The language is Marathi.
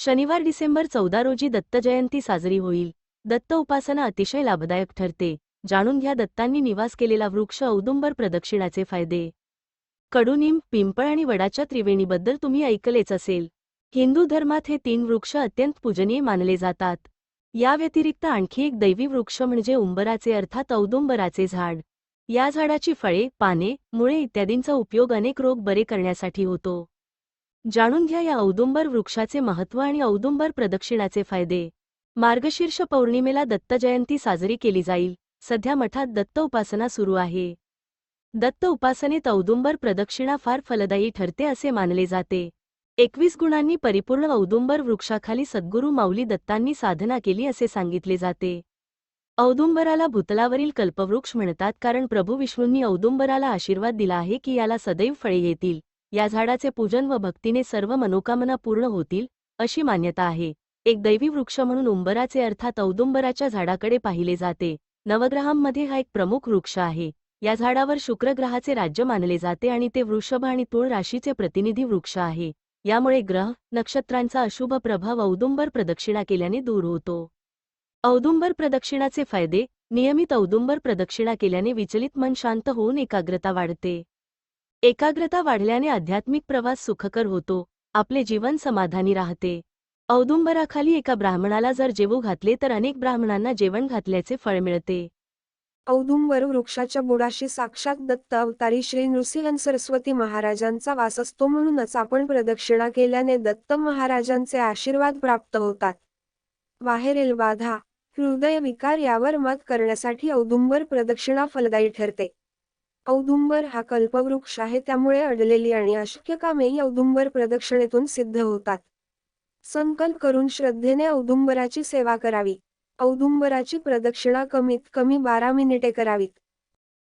शनिवार डिसेंबर चौदा रोजी दत्त जयंती साजरी होईल. दत्त उपासना अतिशय लाभदायक ठरते. जाणून घ्या दत्तांनी निवास केलेला वृक्ष औदुंबर प्रदक्षिणाचे फायदे. कडुनिंब पिंपळ आणि वडाच्या त्रिवेणीबद्दल तुम्ही ऐकलेच असेल. हिंदू धर्मात हे तीन वृक्ष अत्यंत पूजनीय मानले जातात. या व्यतिरिक्त आणखी एक दैवी वृक्ष म्हणजे उंबराचे अर्थात औदुंबराचे झाड. या झाडाची फळे पाने मुळे इत्यादींचा उपयोग अनेक रोग बरे करण्यासाठी होतो. जाणून घ्या या औदुंबर वृक्षाचे महत्त्व आणि औदुंबर प्रदक्षिणाचे फायदे. मार्गशीर्ष पौर्णिमेला दत्त जयंती साजरी केली जाईल. सध्या मठात दत्त उपासना सुरू आहे. दत्त उपासनेत औदुंबर प्रदक्षिणा फार फलदायी ठरते असे मानले जाते. एकवीस गुणांनी परिपूर्ण औदुंबर वृक्षाखाली सद्गुरू माऊली दत्तांनी साधना केली असे सांगितले जाते. औदुंबराला भूतलावरील कल्पवृक्ष म्हणतात कारण प्रभू विष्णूंनी औदुंबराला आशीर्वाद दिला आहे की याला सदैव फळे येतील. या झाडाचे पूजन व भक्तीने सर्व मनोकामना पूर्ण होतील अशी मान्यता आहे. एक दैवी वृक्ष म्हणून उंबराचे अर्थात औदुंबराच्या झाडाकडे पाहिले जाते. नवग्रहांमध्ये हा एक प्रमुख वृक्ष आहे. या झाडावर शुक्रग्रहाचे राज्य मानले जाते आणि ते वृषभ आणि तुळ राशीचे प्रतिनिधी वृक्ष आहे. यामुळे ग्रह नक्षत्रांचा अशुभ प्रभाव औदुंबर प्रदक्षिणा केल्याने दूर होतो. औदुंबर प्रदक्षिणाचे फायदे नियमित औदुंबर प्रदक्षिणा केल्याने विचलित मन शांत होऊन एकाग्रता वाढते. एकाग्रता वाढल्याने आध्यात्मिक प्रवास सुखकर होतो आपले जीवन समाधानी राहते. औदुंबराखाली एका ब्राह्मणाला जर जेवू घातले तर अनेक ब्राह्मणांना जेवण घातल्याचे फळ मिळते. औदुंबर वृक्षाच्या बुडाशी साक्षात दत्त अवतारी श्री नृसिंह सरस्वती महाराजांचा वास असतो म्हणूनच आपण प्रदक्षिणा केल्याने दत्त महाराजांचे आशीर्वाद प्राप्त होतात. बाहेरील बाधा हृदय विकार यावर मत करण्यासाठी औदुंबर प्रदक्षिणा फलदायी ठरते. औदुंबर हा कल्पवृक्ष आहे त्यामुळे अडलेली आणि अशक्य कामेही औदुंबर प्रदक्षिणेतून सिद्ध होतात. संकल्प करून श्रद्धेने औदुंबराची सेवा करावी. औदुंबराची प्रदक्षिणा कमीत कमी बारा मिनिटे करावीत.